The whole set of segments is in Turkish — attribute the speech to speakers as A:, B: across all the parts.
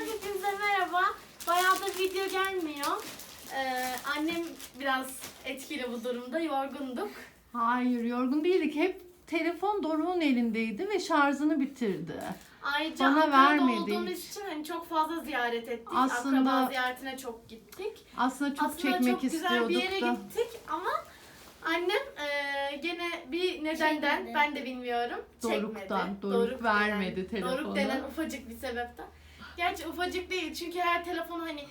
A: hepinize merhaba. Bayağıdır video gelmiyor. Ee, annem biraz etkili bu durumda, yorgunduk.
B: Hayır yorgun değildik. Hep telefon Doruk'un elindeydi ve şarjını bitirdi.
A: Ayrıca
B: Bana
A: Ankara'da
B: vermedi
A: olduğumuz
B: hiç.
A: için hani çok fazla ziyaret ettik.
B: Aslında-
A: Akraba ziyaretine çok gittik.
B: Aslında çok
A: Aslında
B: çekmek
A: çok güzel
B: istiyorduk
A: bir yere
B: da.
A: gittik ama annem e, gene bir nedenden
C: Çekmedi.
A: ben de bilmiyorum çekmedi.
B: Doruk'tan, Doruk vermedi
A: denen,
B: telefonu.
A: Doruk denen ufacık bir sebepten. Gerçi ufacık değil çünkü her telefonu hani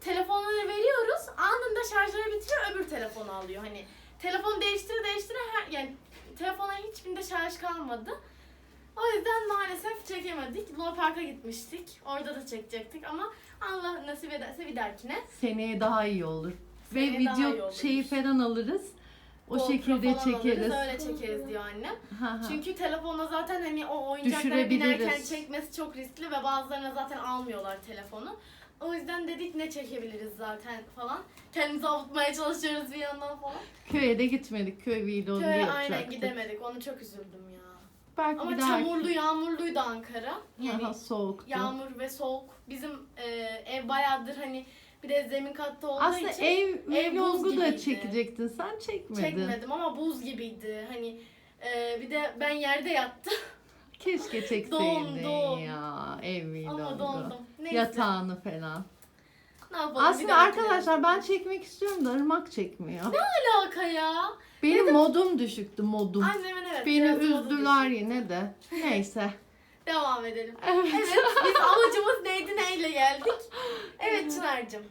A: telefonları veriyoruz anında şarjları bitiriyor öbür telefonu alıyor. Hani telefon değiştire değiştire her yani telefona hiçbirinde şarj kalmadı. O yüzden maalesef çekemedik. Luna Park'a gitmiştik. Orada da çekecektik ama Allah nasip ederse bir dahakine.
B: Seneye daha iyi olur. Ve
A: Seneye iyi
B: video şeyi falan alırız. O
A: GoPro
B: şekilde
A: falan
B: çekeriz.
A: alırız, öyle çekeriz diyor annem.
B: Ha, ha.
A: Çünkü telefonda zaten hani o
B: Düşürebiliriz.
A: binerken çekmesi çok riskli ve bazılarına zaten almıyorlar telefonu. O yüzden dedik ne çekebiliriz zaten falan. Kendimizi avutmaya çalışıyoruz bir yandan falan.
B: Köye de gitmedik. Köy vlogu
A: Köye
B: yapacaktık.
A: aynen gidemedik. Onu çok üzüldüm ya.
B: Belki
A: Ama çamurlu, yağmurluydu Ankara. Yani
B: Aha, soğuktu.
A: yağmur ve soğuk. Bizim e, ev bayağıdır hani bir de zemin katta olduğu
B: Aslında
A: için
B: ev,
A: ev
B: vlogu da
A: gibiydi.
B: çekecektin. Sen çekmedin.
A: çekmedim ama buz gibiydi. Hani e, bir de ben yerde yattım.
B: Keşke çekseydin
A: Dondum.
B: ya ev
A: Ama
B: vlogu.
A: dondum. Neyse.
B: Yatağını falan.
A: Ne yapalım? bir
B: Aslında
A: dahakine
B: arkadaşlar ben çekmek istiyorum da ırmak çekmiyor.
A: Ne alaka ya?
B: Benim modum düşüktü modum.
A: Annemin evet.
B: Beni
A: biraz modu
B: üzdüler yine de. Neyse.
A: Devam edelim.
B: Evet.
A: Evet biz amacımız neydi neyle geldik? Evet Çınar'cığım.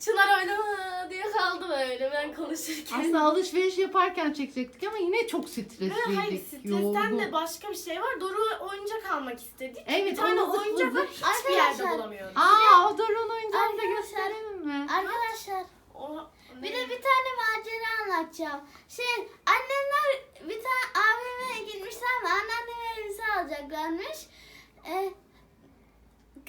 A: Çınar öyle "Aa" diye kaldı böyle ben konuşurken.
B: Aslında alışveriş yaparken çekecektik ama yine çok
A: Ve hayır
B: stresliydik.
A: stresten de başka bir şey var. Doru oyuncak almak istedik.
B: Evet,
A: bir tane
B: onu
A: oyuncak var hiçbir yerde
C: Arkadaşlar,
A: bulamıyoruz.
B: Aa o Doruk'un oyuncağını da
C: Arkadaşlar-
B: gösterelim mi?
C: Arkadaşlar
A: O,
C: bir de bir tane macera anlatacağım. Şey annemler bir tane AVM'ye gitmişler alacaklarmış. Ee,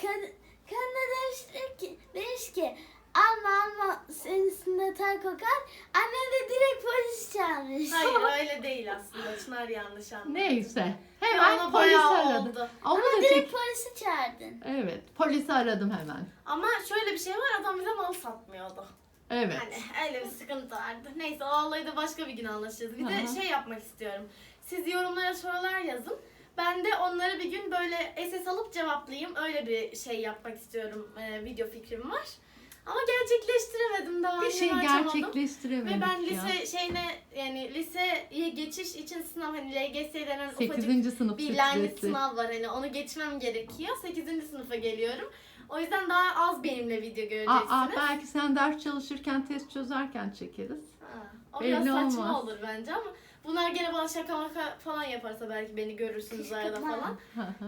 C: kad kadına demiş ki, demiş ki alma alma senin üstünde ter kokar. Annem de direkt polis çağırmış.
A: Hayır öyle değil aslında. Çınar yanlış anladı.
B: Neyse. Hemen
A: ona
B: polisi
A: bayağı
B: aradım.
A: oldu.
C: Ama
B: da
C: direkt
B: çek.
C: polisi çağırdın.
B: Evet. Polisi aradım hemen.
A: Ama şöyle bir şey var adam bize mal satmıyordu.
B: Evet.
A: Hani öyle bir sıkıntı vardı. Neyse o olayı da başka bir gün anlaşacağız. Bir
B: Hı
A: de şey yapmak istiyorum. Siz yorumlara sorular yazın. Ben de onları bir gün böyle SS alıp cevaplayayım. Öyle bir şey yapmak istiyorum. Ee, video fikrim var. Ama gerçekleştiremedim daha.
B: Bir şey
A: açamadım.
B: gerçekleştiremedik
A: Ve ben
B: ya.
A: lise şeyine yani liseye geçiş için sınav hani LGS denen ufacık
B: 8. sınıf
A: bir lanet sınav var hani onu geçmem gerekiyor. 8. sınıfa geliyorum. O yüzden daha az benimle video göreceksiniz.
B: Aa, aa, belki sen ders çalışırken, test çözerken çekeriz.
A: Ha, o
B: Belli
A: biraz saçma
B: olmaz.
A: olur bence ama bunlar gene bana şaka maka falan yaparsa belki beni görürsünüz arada falan.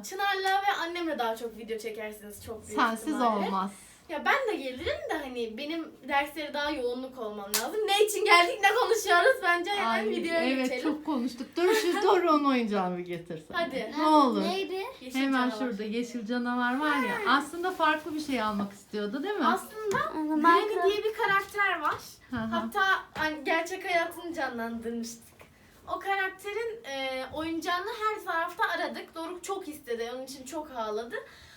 A: Çınar'la ve annemle daha çok video çekersiniz çok büyük
B: Sensiz
A: ihtimalle.
B: olmaz.
A: Ya ben de gelirim de hani benim derslere daha yoğunluk olmam lazım. Ne için geldik ne konuşuyoruz bence hemen
B: Ay,
A: videoya
B: evet
A: geçelim.
B: çok konuştuk. Dur şu Doruk'un oyuncağını bir getirsen.
A: Hadi.
B: Ne olur.
C: Neydi?
A: Yeşil
B: Hemen
A: canavar.
B: şurada yeşil canavar var ya. Aslında farklı bir şey almak istiyordu değil mi?
A: Aslında
C: Minecraft.
A: Granny diye bir karakter var. Hatta hani gerçek hayatını canlandırmıştık. O karakterin e, oyuncağını her tarafta aradık. Doruk çok istedi. Onun için çok ağladı.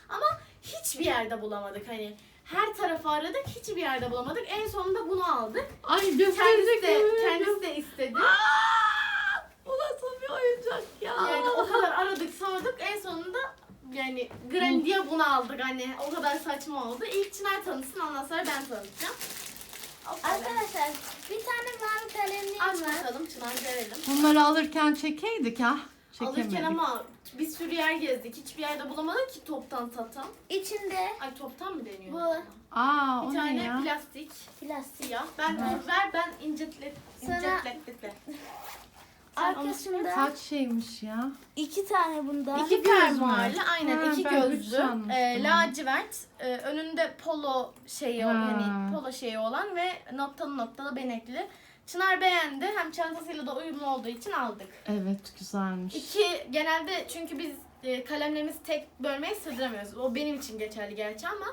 A: Ama hiçbir yerde bulamadık. Hani her tarafı aradık. Hiçbir yerde bulamadık. En sonunda bunu aldık.
B: Ay
A: Kendisi de, kendisi de istedi.
B: Aa, Bu nasıl bir oyuncak ya?
A: Yani o kadar aradık sorduk. En sonunda yani Granny diye bunu aldık. Hani o kadar saçma oldu. İlk Çınar tanısın ondan sonra ben tanıtacağım. O.
C: Arkadaşlar bir tane mavi kalemliğim
A: Aç
C: var.
A: bakalım Çınar görelim.
B: Bunları alırken çekeydik ha. Çekemedik.
A: Alırken ama bir sürü yer gezdik. Hiçbir yerde bulamadık ki toptan satan.
C: İçinde
A: Ay toptan mı deniyor?
C: Bu.
B: Aa o
A: Bir
B: ne
A: tane
B: ya?
A: plastik
C: plastik.
A: siyah. Ben ver ben incetlet
C: Sana-
A: incetletletle.
C: Arkasında
B: Kaç şeymiş ya?
C: iki tane bunda.
A: İki
B: göz mü?
A: fermuarlı aynen
B: Ha,
A: iki
B: ben üç
A: gözlü.
B: sanmıştım.
A: E, lacivert. e, önünde polo şeyi
B: Ha.
A: hani polo şeyi olan ve noktalı noktalı benekli. Çınar beğendi. Hem çantasıyla da uyumlu olduğu için aldık.
B: Evet güzelmiş.
A: İki genelde çünkü biz e, kalemlerimizi tek bölmeye sığdıramıyoruz. O benim için geçerli gerçi ama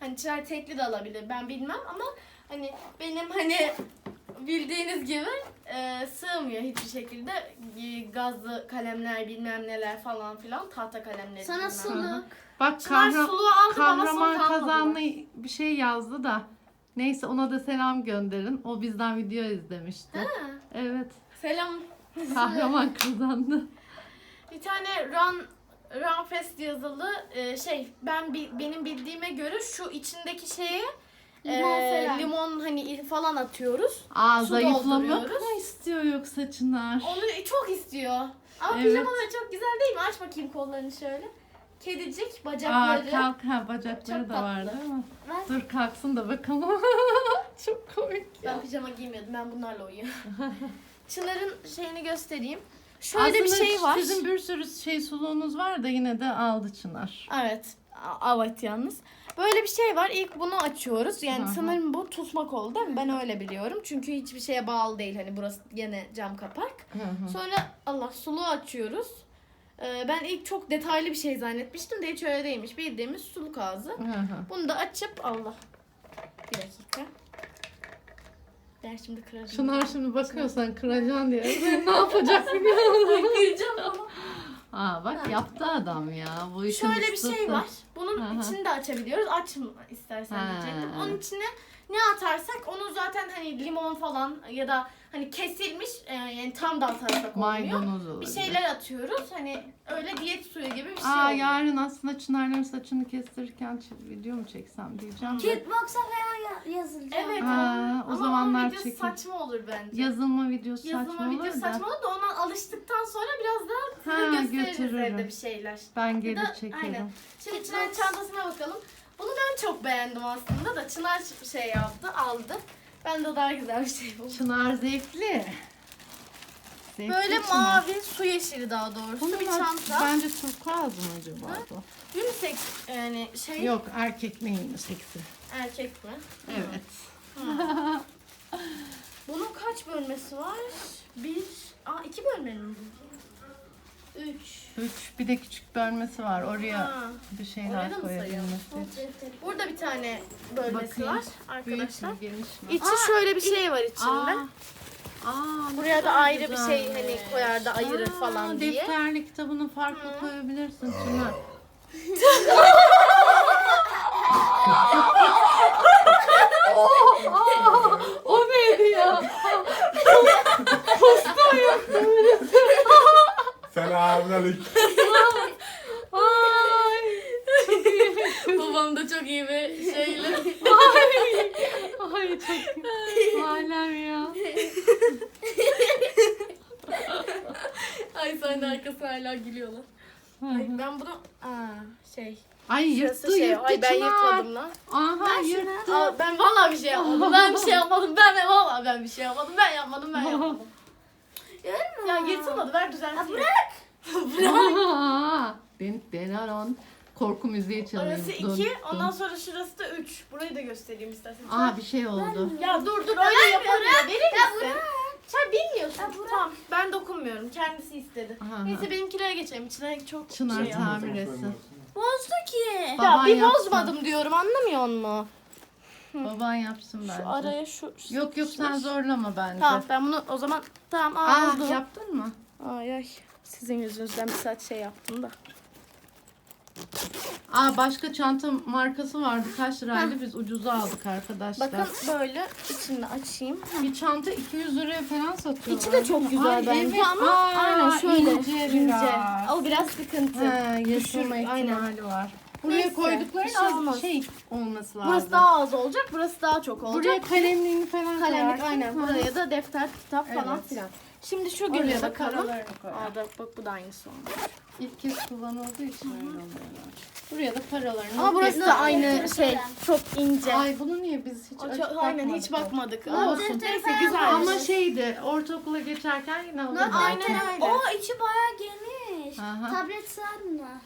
A: hani Çınar tekli de alabilir. Ben bilmem ama hani benim hani bildiğiniz gibi e, sığmıyor hiçbir şekilde E, gazlı kalemler bilmem neler falan filan tahta kalemleri.
C: Sana
A: bilmem
C: suluk.
B: Bak
A: Çınar
B: kahra-
A: suluğu
B: kahraman
A: kalmadı.
B: kazanlı bir şey yazdı da. Neyse ona da selam gönderin. O bizden video izlemişti.
A: Ha,
B: Evet.
A: Selam.
B: Kahraman kazandı.
A: Bir tane Run Run Fest yazılı e, şey ben bi- benim bildiğime göre şu içindeki şeye
C: Limon
A: e,
C: falan.
A: limon hani falan atıyoruz.
B: Aa
A: Su
B: zayıflamak
A: dolduruyoruz.
B: mı istiyor yoksa Çınar?
A: Onu çok istiyor. Ama
B: Evet.
A: pijamaları çok güzel değil mi? Aç bakayım kollarını şöyle. Kedicik
B: Aa
A: bacakları.
B: kalk ha bacakları
A: Çok
B: da var
A: tatlı.
B: değil mi?
C: Ben-
B: Dur kalksın da bakalım. Çok komik ya.
A: Ben pijama giymiyordum. Ben bunlarla uyuyorum. Çınar'ın şeyini göstereyim. Şöyle
B: Aslında
A: bir şey var.
B: Sizin bir sürü şey suluğunuz var da yine de aldı Çınar.
A: Evet. A- Evet yalnız. Böyle bir şey var. İlk bunu açıyoruz. Yani
B: Hı hı.
A: sanırım bu tutmak oldu değil mi? Ben öyle biliyorum. Çünkü hiçbir şeye bağlı değil. Hani burası yine cam kapak. Sonra Allah suluğu açıyoruz. Ee, ben ilk çok detaylı bir şey zannetmiştim de hiç öyle değilmiş. Bildiğimiz suluk ağzı.
B: Hı hı.
A: Bunu da açıp Allah. Bir dakika. Ben şimdi kırarım.
B: Çınar şimdi bakıyorsan kıracaksın diye. Ne yapacak biliyor musun?
A: Kıracağım ama.
B: Aa bak yaptı adam ya. Bu işin
A: Şöyle bir
B: ustası.
A: şey var. Bunun
B: hı.
A: içini de açabiliyoruz. Açma istersen
B: Ha.
A: diyecektim. Onun içine ne atarsak onu zaten hani limon falan ya da hani kesilmiş e, yani tam da atarsak olmuyor.
B: Maydanoz
A: Bir
B: olabilir.
A: şeyler atıyoruz. Hani öyle diyet suyu gibi bir şey
B: Aa
A: oluyor.
B: yarın aslında Çınar'ların saçını kestirirken ç- video mu çeksem diyeceğim. de.
C: Kickbox'a falan ya- yazılacağım.
A: Evet.
B: Aa, o
A: Ama
B: zamanlar
A: onun videosu
B: çekin.
A: saçma olur bence.
B: Yazılma videosu
A: Yazılma
B: saçma olur
A: videosu
B: da.
A: saçma olur da ona alıştıktan sonra biraz daha
B: Ha,
A: size gösteririz
B: götürürüm.
A: evde bir şeyler.
B: Ben
A: Ya
B: gelir
A: da-
B: çekerim.
A: aynen. Şimdi Çınar'ın çantasına bakalım. Bunu ben çok beğendim aslında da Çınar şey yaptı, aldı. Ben de daha güzel bir şey buldum.
B: Çınar zevkli. Zevkli
A: Böyle
B: Çınar.
A: mavi, su yeşili daha doğrusu
B: Bunun
A: bir
B: adı-
A: çanta.
B: Bence turkuaz mı acaba bu?
A: Unisex yani şey
B: Yok erkek neyim seksi.
A: erkek mi?
B: Evet.
A: Bunun kaç bölmesi var? Bir, aa iki bölmeli mi? Üç.
B: Üç bir de küçük bölmesi var. Oraya
A: Ha.
B: bir
A: Oraya
B: şeyler
A: da mı
B: koyabilmesi.
A: Burada bir tane bölmesi
B: Bakayım.
A: var
B: Büyük
A: arkadaşlar.
B: mü geniş mi?
A: İçi şöyle bir şey var içinde.
B: Aa.
A: Buraya da ayrı bir
B: güzelmiş.
A: şey hani koyar da ayırır
B: Aa,
A: falan diye.
B: Defterli kitabını farklı koyabilirsin O neydi ya?
D: Selamünaleyküm.
B: Ay.
A: Babam da çok iyi bir şeyle.
B: Ay çok alem ya.
A: Ay sahne arkası hala gülüyorlar. Ay, ben bunu aa şey.
B: Ay
A: Şurası
B: yırttı
A: şey.
B: yırttı
A: Ay ben
B: Çınar.
A: yırtmadım lan.
B: Aha yırttı.
A: Aa, ben vallahi bir şey yapmadım. Ben bir şey yapmadım. Ben vallahi ben bir şey yapmadım. Ben yapmadım. Ben yapmadım. ya yırtılmadı. Ver düzelteyim. bırak.
B: Aa, Ben Benaron korku müziği çalıyor.
A: Orası iki.
B: dun.
A: Ondan sonra şurası da üç. Burayı da göstereyim istersen.
B: Aa bir şey oldu.
A: Ya dur dur öyle yapamıyor. Verir misin?
C: bırak.
A: Sen bilmiyorsun.
C: Ya bırak.
A: tamam ben dokunmuyorum. Kendisi istedi.
B: Aha.
A: Neyse benimkilere geçelim. İçine çok
B: Çınar
A: şey.
B: Tamir etsin.
C: Bozdu ki.
B: Baban
A: Ya bir
B: yapsın.
A: bozmadım diyorum anlamıyor musun?
B: Baban yapsın bence.
A: Şu araya şu.
B: Yok yok sen zorlama bence.
A: Tamam ben bunu o zaman tamam
B: Aa
A: aldım.
B: yaptın mı?
A: Ay ay. Sizin yüzünüzden bir saat şey yaptım da.
B: Aa başka çanta markası vardı. Kaç liraydı? Biz ucuza aldık arkadaşlar.
A: Bakın böyle içini açayım.
B: bir çanta 200 liraya falan satıyorlar.
A: İçi de çok güzel
B: Ay,
A: bence
B: evet.
A: ama
B: Aa,
A: aynen şöyle
B: ince biraz.
A: O biraz sıkıntı.
B: He,
A: aynen.
B: ihtimali var. Buraya
A: Neyse,
B: koydukları
A: bir şey
B: az
A: olmaz.
B: şey olması lazım.
A: Burası daha az olacak, burası daha çok olacak.
B: Buraya kalemliğini falan
A: kalemlik aynen. Buraya da defter, kitap falan
B: Evet.
A: filan. Şimdi şu
B: da
A: bakalım. Aa da bak bu da aynısı olmuş.
B: İlk kez kullanıldığı için öyle oluyor. Buraya da paralarını.
A: Ama burası da aynı şey. Çok ince.
B: Ay bunu niye biz hiç
A: O
B: açıp
A: çok- aynen hiç
B: bakmadık.
A: bakmadık. Ama
C: defteri
A: neyse
C: falan
A: güzel.
B: Ama şeydi ortaokula geçerken yine alırdı.
A: Aynen öyle.
C: O içi bayağı geniş.
B: Aha.
C: Tablet sığar mı?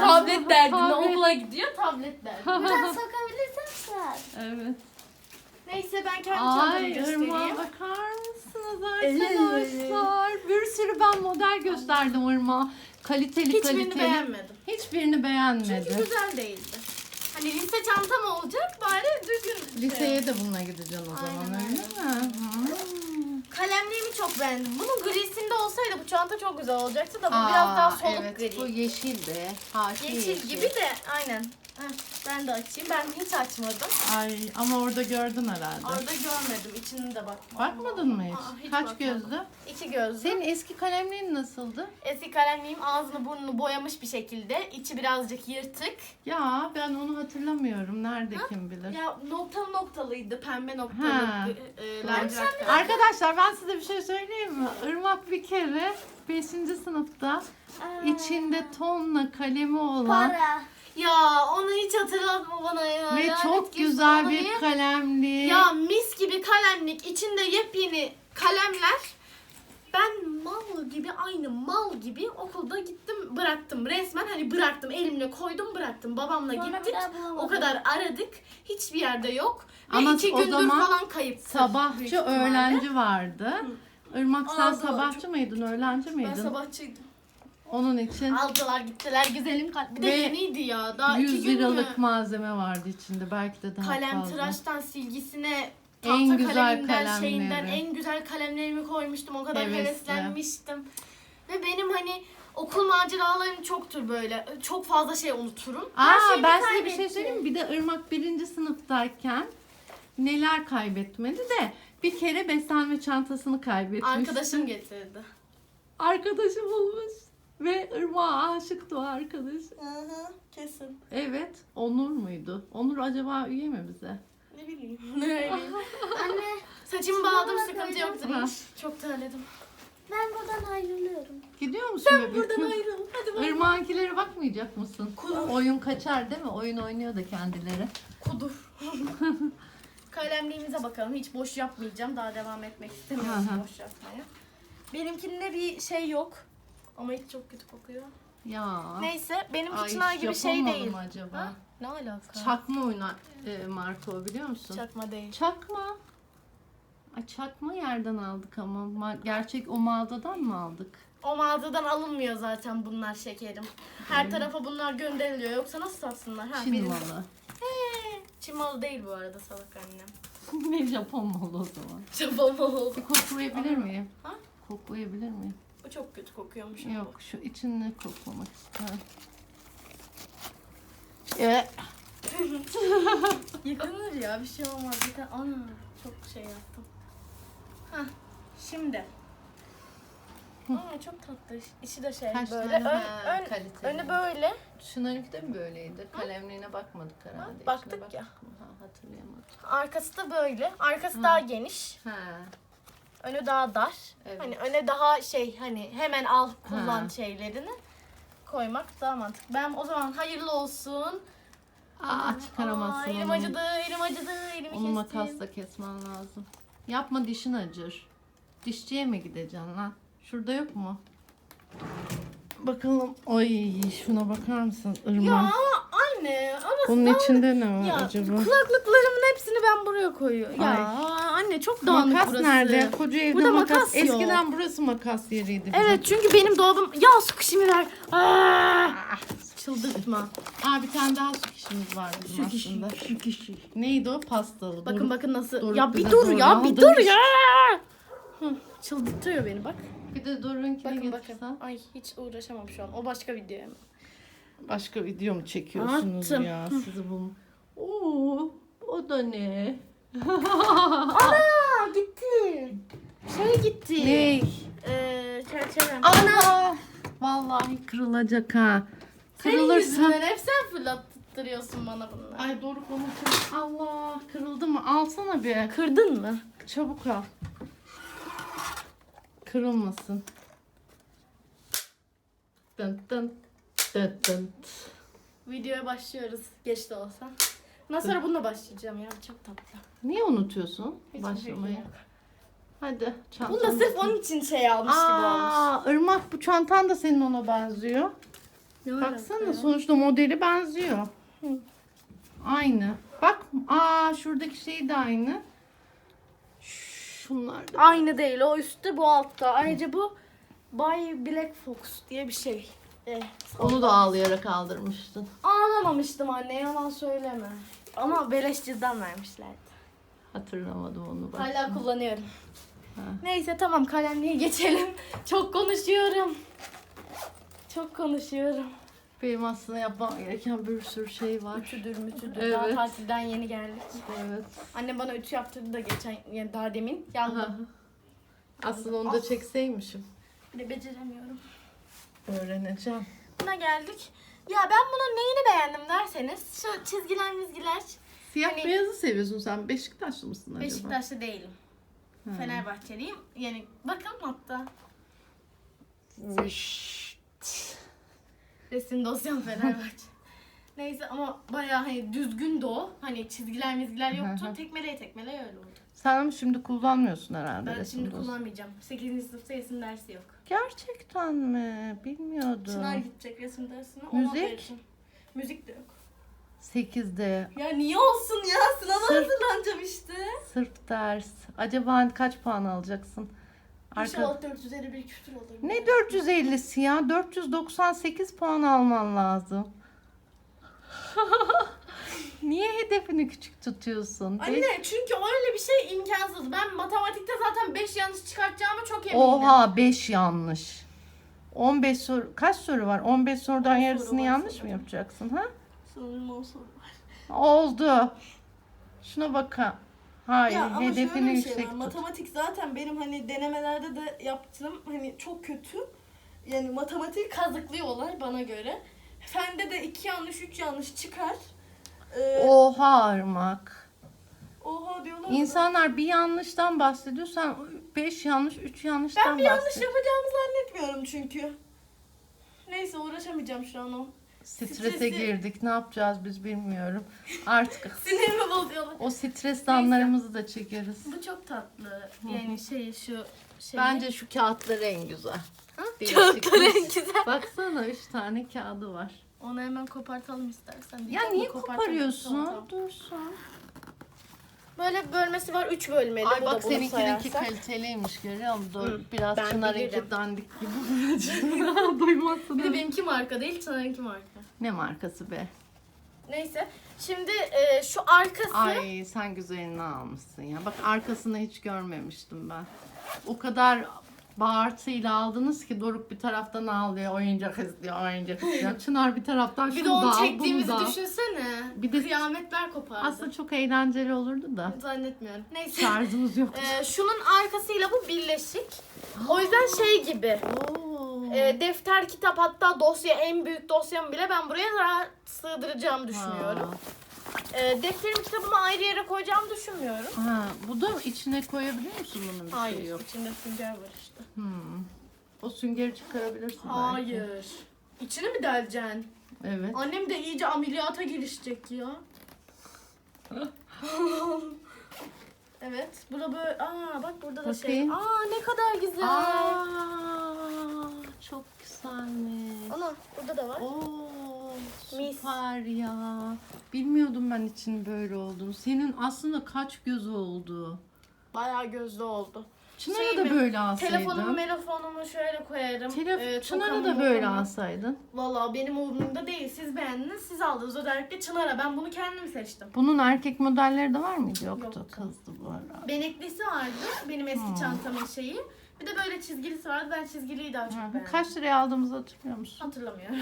A: tablet derdinde okula gidiyor tablet derdinde.
C: Biraz sokabilirsen sığar.
B: Evet.
A: Neyse ben kendi çantamı
B: Ay
A: göstereyim.
B: Irmak'a bakar mısınız
A: Evet.
B: arkadaşlar? Bir sürü ben model gösterdim Irmak'a. Kaliteli
A: Hiçbirini
B: kaliteli.
A: beğenmedim.
B: Hiçbirini beğenmedi.
A: Çünkü güzel değildi. Hani lise çantam olacak bari düzgün şey.
B: Liseye de bununla gideceksin o zaman
A: Aynen,
B: öyle mi? Hmm.
A: Kalemliğimi çok beğendim. Bunun grisinde olsaydı bu çanta çok güzel olacaktı da bu biraz daha soluk
B: evet,
A: gri.
B: Bu yeşil de. Haki
A: Yeşil,
B: yeşil.
A: gibi de aynen. Heh, ben de açayım. Ben hiç açmadım.
B: Ay ama orada gördün herhalde.
A: Orada görmedim. İçini de bakmadım.
B: Bakmadın mı hiç?
A: Aa, hiç
B: Kaç
A: bakmadım.
B: gözlü?
A: İki gözlü.
B: Senin eski kalemliğin nasıldı?
A: Eski kalemliğim ağzını burnunu boyamış bir şekilde. İçi birazcık yırtık.
B: Ya ben onu hatırlamıyorum. Nerede kim bilir.
A: Ya noktalı noktalıydı. Pembe noktalı.
B: Ha.
A: E, e, lacivert kalem.
B: Arkadaşlar ben size bir şey söyleyeyim mi? Irmak bir kere 5. sınıfta
C: Aa,
B: içinde tonla kalemi olan
C: Para.
A: Ya onu hiç hatırlatma bana ya.
B: ve
A: Lanet
B: çok güzel
A: ona
B: bir
A: niye?
B: kalemlik.
A: Ya mis gibi kalemlik. içinde yepyeni kalemler. Ben mal gibi aynı mal gibi okulda gittim bıraktım. Resmen hani bıraktım elimle koydum bıraktım. Babamla
C: Sonra bir
A: gittik.
C: daha bulamadım.
A: O kadar aradık. Hiçbir yerde yok. Ve
B: Ama
A: iki
B: o
A: gündür
B: zaman
A: falan kayıp.
B: Sabahçı öğlenci vardı. Irmak sen
A: Aldı,
B: sabahçı mıydın, öğlenci
A: Ben
B: miydin?
A: sabahçıydım.
B: Onun için
A: Aldılar gittiler güzelim kalp. Bir de
B: Ve
A: yeniydi ya. Daha
B: 100
A: iki gün
B: liralık
A: mü?
B: malzeme vardı içinde. Belki de daha
A: Kalem
B: fazla.
A: tıraştan silgisine
B: En
A: tahta
B: güzel
A: kaleminden, şeyinden en güzel kalemlerimi koymuştum. O kadar
B: Hevesli.
A: heveslenmiştim. Ve benim hani okul maceralarım çoktur böyle. Çok fazla şey unuturum.
B: Aa
A: şeyi
B: ben size bir şey
A: kaybettim.
B: söyleyeyim mi? Bir de Irmak birinci sınıftayken neler kaybetmedi de bir kere beslenme çantasını kaybetmiş.
A: Arkadaşım getirdi.
B: Arkadaşı bulmuş. Ve Irmak'a aşıktı o arkadaş.
A: Hı hı kesin.
B: Evet. Onur muydu? Onur acaba üye mi bize?
A: Ne bileyim. Ne bileyim.
C: Anne
A: Saçımı bağladım
C: Şuna
A: sıkıntı.
B: Ha.
A: Çok terledim.
C: ben buradan ayrılıyorum.
B: Gidiyor musun bebeğim?
A: Buradan ayrıl. Hadi bak.
B: Irmak'ınkilere bakmayacak mısın?
A: Kudur.
B: Oyun kaçar değil mi? Oyun oynuyor da kendileri.
A: Kudur. Kalemliğimize bakalım. Hiç boş yapmayacağım. Daha devam etmek istemiyorum
B: hı.
A: boş yapmaya. Benimkinde bir şey yok. Ama hiç çok kötü kokuyor.
B: Ya.
A: Neyse benimki
B: Ay,
A: çınar gibi şey
B: malı
A: değil.
B: acaba?
A: Ha? Ne alaka?
B: Çakma oyuna e, marka o biliyor musun?
A: Çakma değil.
B: Çakma. Ay, çakma yerden aldık ama. Ma- Gerçek o mağazadan mı aldık?
A: O mağazadan alınmıyor zaten bunlar şekerim. Her tarafa bunlar gönderiliyor. Yoksa nasıl satsınlar? Ha,
B: Çin
A: benim-
B: malı.
A: He, Çin malı değil bu arada salak annem.
B: ne Japon malı o zaman.
A: Japon malı oldu.
B: Bir koklayabilir miyim?
A: Ha?
B: Koklayabilir miyim?
A: Bu çok kötü kokuyormuş.
B: Yok şu içini koklamak istiyorum. Evet.
A: Yıkanır ya bir şey olmaz. Bir tane... Ana çok şey yaptım. Hah şimdi. Aa, çok tatlı. İçi de şey
B: Kaç
A: böyle.
B: tane?
A: Ön,
B: Ha,
A: ön,
B: kaliteli.
A: önü böyle.
B: Şunlarınki de mi böyleydi? Kalemliğine bakmadık herhalde. İçine
A: baktık
B: baktık
A: ya.
B: mı? Ha, hatırlayamadım.
A: Arkası da böyle. Arkası daha geniş.
B: Ha.
A: Önü daha dar.
B: Evet.
A: Hani öne daha şey hani hemen al kullan
B: Ha.
A: şeylerini koymak daha mantıklı. Ben o zaman hayırlı olsun.
B: Aa çıkaramazsın
A: Aa, elim
B: onu.
A: acıdı, elim acıdı, elimi
B: Onu
A: kestim.
B: makasla kesmen lazım. Yapma dişin acır. Dişçiye mi gideceksin lan? Şurada yok mu? Bakalım. Ay şuna bakar mısın
A: Ya
B: Irmak?
A: ama anne
B: Bunun içinde ne var
A: ya,
B: acaba?
A: Kulaklıklarımın hepsini ben buraya koyuyorum. Ya anne çok dağınık
B: Makas
A: burası.
B: nerede? Koca evde
A: Burada
B: makas.
A: makas yok.
B: Eskiden burası makas yeriydi. bizim.
A: Evet çünkü benim dolabım... Ya su kişimi ver. Aa! Çıldırtma.
B: Aa bir tane daha su kişimiz var bizim aslında.
A: Su kişi.
B: Neydi o? Pastalı.
A: Bakın
B: Doruk-
A: bakın nasıl.
B: Doruk
A: ya bir dur ya bir dur ya. Hı, çıldırtıyor beni bak.
B: Bir de Doruk'unkine
A: Bakın
B: getirsen.
A: bakın. Ay hiç uğraşamam şu an. O başka video hemen.
B: Başka video mu çekiyorsunuz
A: Attım.
B: ya? Sizi bu. Oo, o da ne?
A: Aa gitti. Şey gitti.
B: ne?
A: Ee, çerçeve.
B: Ana! Vallahi kırılacak ha.
A: Senin
B: Kırılırsa.
A: yüzünden hep sen fırlattırıyorsun bana bunları.
B: Ay Doruk onu kır. Allah kırıldı mı? Alsana bir.
A: Kırdın mı?
B: Çabuk al. Kırılmasın. Dın dın dın dın.
A: Videoya başlıyoruz. Geç de olsa. Sonra bununla başlayacağım ya. Çok tatlı.
B: Niye unutuyorsun
A: Hiçbir
B: başlamayı?
A: fikrim yok.
B: Hadi çantanı.
A: Bunu da sırf onun için şey almış gibi olmuş.
B: Aa, Irmak bu çantan da senin ona benziyor.
A: Ne
B: Baksana
A: alaka
B: sonuçta modeli benziyor. Aynı. Bak aa şuradaki şey de aynı. Şunlar da.
A: Aynı değil. O üstte bu altta. Ayrıca bu Bay Black Fox diye bir şey. Eh,
B: Onu da ağlayarak aldırmıştın.
A: Ağlamamıştım anne yalan söyleme. Ama beleş cüzdan vermişlerdi.
B: Hatırlamadım onu bak.
A: Hala kullanıyorum. Neyse tamam kalemliğe geçelim. Çok konuşuyorum. Çok konuşuyorum.
B: Benim aslında yapmam gereken bir sürü şey var.
A: Ütüdür mütüdür.
B: Evet.
A: Daha tatilden yeni geldik.
B: Evet.
A: Annem bana ütü yaptırdı da geçen yani daha demin. Yandım.
B: Aslında onu da çekseymişim.
A: Bir de beceremiyorum.
B: Öğreneceğim.
A: Buna geldik. Ya ben bunun neyini beğendim derseniz şu çizgiler mizgiler.
B: Siyah
A: Hani-
B: beyazı seviyorsun sen. Beşiktaşlı mısın acaba?
A: Beşiktaşlı değilim.
B: Ha.
A: Fenerbahçeliyim. Yani bakın hatta resim dosyam Fenerbahçe. Neyse ama bayağı hani düzgündü o. Hani çizgiler mizgiler yoktu. Tekmeleye tekmeleye öyle oldu.
B: Sen şimdi kullanmıyorsun herhalde
A: Ben
B: resim
A: şimdi
B: dostu.
A: kullanmayacağım. 8. sınıfta resim dersi yok.
B: Gerçekten mi? Bilmiyordum.
A: Çınar gidecek resim dersine. ona
B: Müzik?
A: vereceğim. Müzik de yok.
B: 8'de
A: Ya niye olsun ya? Sınava
B: Sırf-
A: hazırlanacağım işte.
B: sırf ders. Acaba kaç puan alacaksın? Arka...
A: İnşallah 451 küsur olur.
B: Ne 450'si ya? 498 puan alman lazım. Niye hedefini küçük tutuyorsun? Beş-
A: Anne çünkü öyle bir şey imkansız. Ben matematikte zaten 5 yanlış çıkartacağıma çok eminim.
B: Oha 5 yanlış. 15 soru kaç soru var? 15 sorudan
A: On soru
B: yarısını
A: var
B: yanlış mı
A: sanırım.
B: yapacaksın ha?
A: Sanırım o soru var.
B: Oldu. Şuna bakın. Hayır,
A: ya ama
B: hedefini
A: şöyle bir şey
B: yüksek
A: var.
B: tut.
A: Matematik zaten benim hani denemelerde de yaptığım hani çok kötü. Yani matematik kazıklıyorlar bana göre. Fende de 2 yanlış 3 yanlış çıkar. Ee,
B: Oha Irmak.
A: Oha diyorlar.
B: İnsanlar bir yanlıştan bahsediyor. Sen 5 yanlış, 3 yanlıştan
A: Ben bir yanlış
B: bahsediyorsun.
A: yapacağımı zannetmiyorum çünkü. Neyse uğraşamayacağım şu an o.
B: Strese
A: Stresi-
B: girdik. Ne yapacağız biz bilmiyorum. Artık
A: Sinirimi bozuyorlar.
B: o stres anlarımızı da çekeriz.
A: Bu çok tatlı. Yani şey şu şey.
B: Bence şu kağıtları en güzel. Değişik.
A: Kağıtları en güzel.
B: Baksana 3 tane kağıdı var.
A: Onu hemen kopartalım istersen.
B: Ya niye
A: kopartalım?
B: koparıyorsun? Dursun.
A: Böyle bölmesi var 3 bölmeli.
B: Ay
A: Bu da
B: bak seninkininki kaliteliymiş görüyor musun?
A: Hı,
B: biraz
A: ben
B: Çınar'ınki
A: bilirim.
B: dandik gibi. Duymazsın.
A: Bir de benimki marka değil, Çınar'ınki marka.
B: Ne markası be?
A: Neyse. Şimdi e, şu arkası.
B: Ay sen güzelini almışsın ya. Bak arkasını hiç görmemiştim ben. O kadar bağırtıyla aldınız ki Doruk bir taraftan ağlıyor, oyuncak istiyor, oyuncak istiyor. Çınar bir taraftan
A: bir de
B: şunu da
A: onu
B: al, bunu
A: çektiğimizi
B: da al.
A: düşünsene.
B: Bir de-
A: Kıyametler kopardı.
B: Aslında çok eğlenceli olurdu da.
A: Zannetmiyorum. Neyse.
B: Şarjımız yok.
A: E, şunun arkasıyla bu birleşik. O yüzden şey gibi.
B: Oo.
A: E, defter, kitap hatta dosya en büyük dosyamı bile ben buraya rahat sığdıracağımı düşünüyorum.
B: Ha.
A: E, defterimi kitabımı ayrı yere koyacağımı düşünmüyorum.
B: Ha, bu da içine koyabiliyor musun bunun bir
A: Hayır
B: şey yok?
A: içinde sünger var işte.
B: Hmm. O süngeri çıkarabilirsin belki.
A: Hayır. İçine mi deleceksin?
B: Evet.
A: Annem de iyice ameliyata girişecek ya. evet. Burada böyle aa bak burada da şey.
B: Bakayım.
A: Aa ne kadar güzel.
B: Aa, çok güzelmiş.
A: Ana burada da var.
B: Oo,
A: Mis.
B: süper ya. Bilmiyordum ben için böyle olduğunu. Senin aslında kaç göz oldu?
A: Bayağı gözlü oldu.
B: Çınar'a
A: Şey
B: da
A: mi?
B: böyle alsaydın.
A: Telefonumu, telefonumu şöyle koyarım.
B: Telef-
A: Ee,
B: Çınar'a da
A: tokamı,
B: böyle
A: mokamı.
B: alsaydın.
A: Valla benim umurumda değil. Siz beğendiniz, siz aldınız. Özellikle Çınar'a. Ben bunu kendim seçtim.
B: Bunun erkek modelleri de var mıydı? Yoktu.
A: Yoktu.
B: Kızdı bu arada.
A: Beneklisi vardı. Benim eski
B: Hmm.
A: çantamın şeyi. Bir de böyle çizgilisi vardı. Ben çizgiliyi daha çok
B: Hı,
A: beğendim.
B: Kaç liraya aldığımızı hatırlıyor musun?
A: Hatırlamıyorum.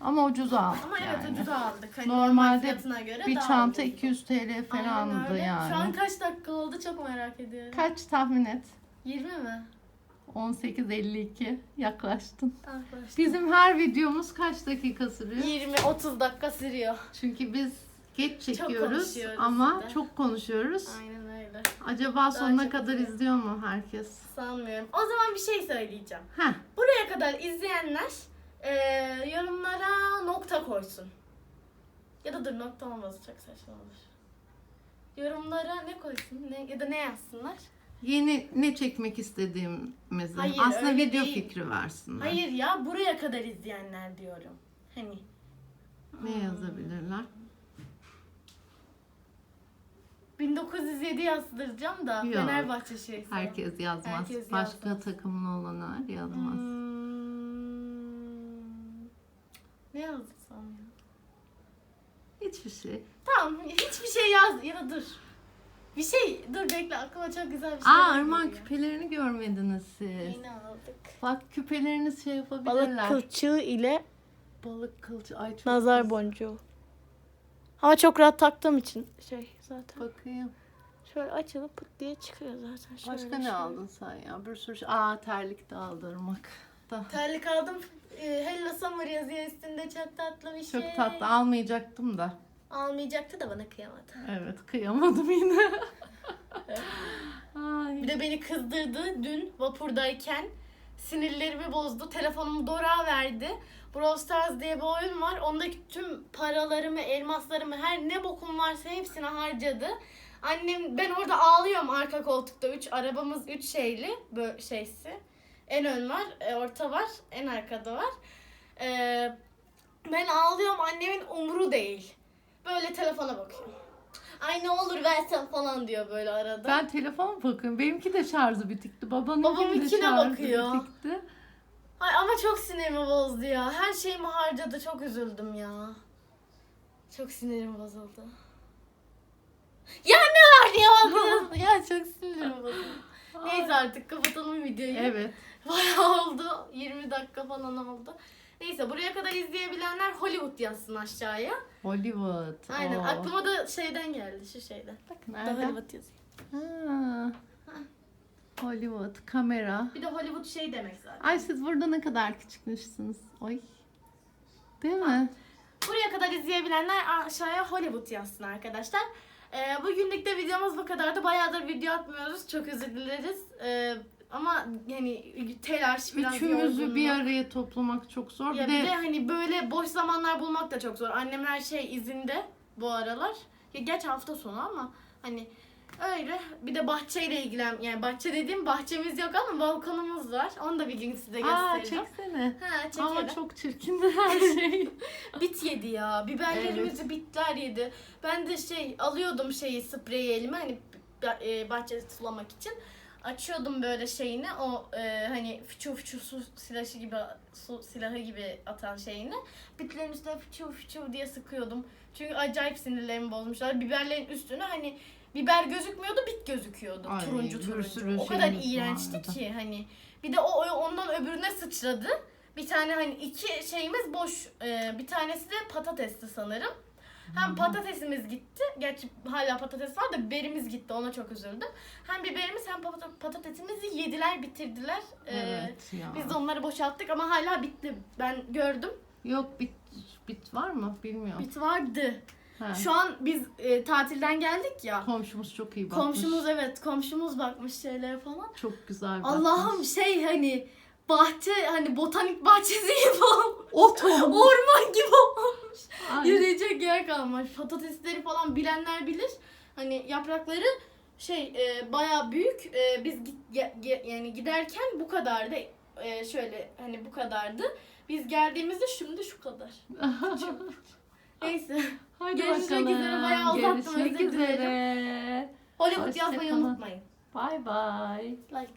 B: Ama ucuza aldık
A: Ama
B: yani.
A: evet ucuza aldık. Hani
B: Normalde
A: fiyatına göre
B: Bir
A: daha
B: çanta
A: ucuzdu.
B: 200 TL
A: Aynen
B: falandı
A: öyle.
B: yani.
A: Şu an kaç dakika oldu çok merak ediyorum.
B: Kaç tahmin et?
A: 20 mi?
B: 18.52 yaklaştın.
A: Arkadaşlar.
B: Bizim her videomuz kaç dakika sürüyor?
A: 20-30 dakika sürüyor.
B: Çünkü biz geç çekiyoruz
A: konuşuyoruz
B: ama
A: bir de.
B: çok konyoruz.
A: Aynen öyle.
B: Acaba sonuna
A: çok
B: kadar
A: izliyor.
B: izliyor mu herkes?
A: Sanmıyorum. O zaman bir şey söyleyeceğim.
B: Heh.
A: Buraya kadar izleyenler eee, yorumlara nokta koysun. Ya da dur nokta olmaz çok saçma olur. Yorumlara ne koysun ne, ya da ne yazsınlar?
B: Yeni ne çekmek istediğimizi
A: Hayır,
B: aslında
A: öyle
B: video
A: değil.
B: fikri versinler.
A: Hayır ya buraya kadar izleyenler diyorum. Hani
B: Ne yazabilirler?
A: 1907 yazdıracağım da
B: Yok.
A: Fenerbahçe şeysi.
B: Herkes yazmaz.
A: Herkes
B: Başka
A: yazmaz.
B: takımın olanlar yazmaz.
A: Hmm. Ne yazdırsam ya?
B: Hiçbir şey.
A: Tamam hiçbir şey yaz ya da dur. Bir şey dur bekle aklıma çok güzel bir şey
B: Aa. Armağan küpelerini görmediniz siz.
A: Yeni aldık.
B: Bak küpeleriniz şey
D: Balık
B: yapabilirler.
D: kılçığı ile
B: Balık kılçı. Ay çok
D: nazar
B: güzel.
D: boncuğu. Ama çok rahat taktığım için şey zaten.
B: Bakayım.
D: Şöyle açılıp pıt diye çıkıyor zaten. Şöyle
B: Başka ne
D: şöyle.
B: aldın sen ya? Bir sürü şey. Aa terlik de aldırmak. Da.
A: Terlik aldım. Ee, Hello Summer yazıyor üstünde çok tatlı bir şey.
B: Çok tatlı almayacaktım da.
A: Almayacaktı da bana kıyamadı.
B: Evet kıyamadım yine. Ay.
A: Bir de beni kızdırdı dün vapurdayken. Sinirlerimi bozdu. Telefonumu Dora verdi. Brawl Stars diye bir oyun var. Ondaki tüm paralarımı, elmaslarımı, her ne bokum varsa hepsini harcadı. Annem, ben orada ağlıyorum arka koltukta. Üç, arabamız üç şeyli, böyle şeysi. En ön var, e, orta var, en arkada var. Ee, ben ağlıyorum, annemin umru değil. Böyle telefona bakıyorum. Ay ne olur versen falan diyor böyle arada.
B: Ben telefon bakıyorum. Benimki de şarjı bitikti. Babanınki de şarjı
A: bakıyor.
B: bitikti.
A: Ay ama çok sinirimi bozdu ya. Her şeyimi harcadı. Çok üzüldüm ya. Çok sinirim bozuldu. Ya ne var ya? ya çok sinirim bozuldu. Neyse artık kapatalım videoyu.
B: Evet.
A: Bayağı oldu. 20 dakika falan oldu. Neyse buraya kadar izleyebilenler Hollywood yazsın aşağıya.
B: Hollywood.
A: Aynen.
B: Oo.
A: Aklıma da şeyden geldi. Şu şeyden.
B: Bak nerede?
A: Hollywood yazıyor.
B: Ha. Hollywood kamera.
A: Bir de Hollywood şey demek zaten.
B: Ay siz burada ne kadar küçükmüşsünüz. Oy. Değil mi?
A: Buraya kadar izleyebilenler aşağıya Hollywood yazsın arkadaşlar. Ee, bugünlük de videomuz bu kadardı. Bayağıdır video atmıyoruz. Çok özür dileriz. Ee, ama yani telaş biraz
B: Üçümüzü
A: yorgunluk.
B: bir araya toplamak çok zor.
A: Ya
B: bir de,
A: hani böyle boş zamanlar bulmak da çok zor. Annemler şey izinde bu aralar. Ya geç hafta sonu ama hani öyle. Bir de bahçeyle ilgilen yani bahçe dediğim bahçemiz yok ama balkonumuz var. Onu da bir gün size
B: Aa
A: göstereceğim.
B: çeksene.
A: Ha, çekelim.
B: Ama çok çirkindi her şey.
A: Bit yedi ya. Biberlerimizi bitler yedi. Ben de şey alıyordum şeyi spreyi elime hani ba- e, bahçe sulamak için. Açıyordum böyle şeyini o e, hani fıçı fıçı su silahı gibi su silahı gibi atan şeyini. Bitlerin üstüne fıçı fıçı diye sıkıyordum. Çünkü acayip sinirlerimi bozmuşlar. Biberlerin üstüne hani biber gözükmüyordu bit gözüküyordu.
B: Ay,
A: turuncu
B: bir
A: turuncu.
B: sürü
A: O kadar
B: şeyimiz
A: iğrençti
B: vardı.
A: ki hani. Bir de o, o ondan öbürüne sıçradı. Bir tane hani iki şeyimiz boş. Ee, bir tanesi de patatesti sanırım. Hem patatesimiz gitti. Gerçi hala patates var da biberimiz gitti. Ona çok üzüldüm. Hem biberimiz hem pat- patatesimizi yediler, bitirdiler. Ee,
B: evet ya.
A: Biz de onları boşalttık ama hala bitti. Ben gördüm.
B: Yok bit bit var mı bilmiyorum.
A: Bit vardı.
B: Ha.
A: Şu an biz e, tatilden geldik ya.
B: Komşumuz çok iyi bakmış.
A: Komşumuz evet komşumuz bakmış şeylere falan.
B: çok güzel bakmış.
A: Allah'ım şey hani bahçe hani botanik bahçesi gibi olmuş.
B: Oto.
A: Orman gibi olmuş. Yürüyecek yer kalmamış. Patatesleri falan bilenler bilir. Hani yaprakları şey e, bayağı büyük. E, biz git, ge- ge- yani giderken bu kadardı. E, şöyle hani bu kadardı. Biz geldiğimizde şimdi şu kadar. Neyse.
B: Hadi
A: Görüşmek
B: bakalım.
A: üzere, bayağı uzattım,
B: Görüşmek
A: özür dilerim.
B: üzere.
A: Hollywood
B: Hoşça
A: yazmayı
B: kalın.
A: unutmayın.
B: Bye bye.
A: Like.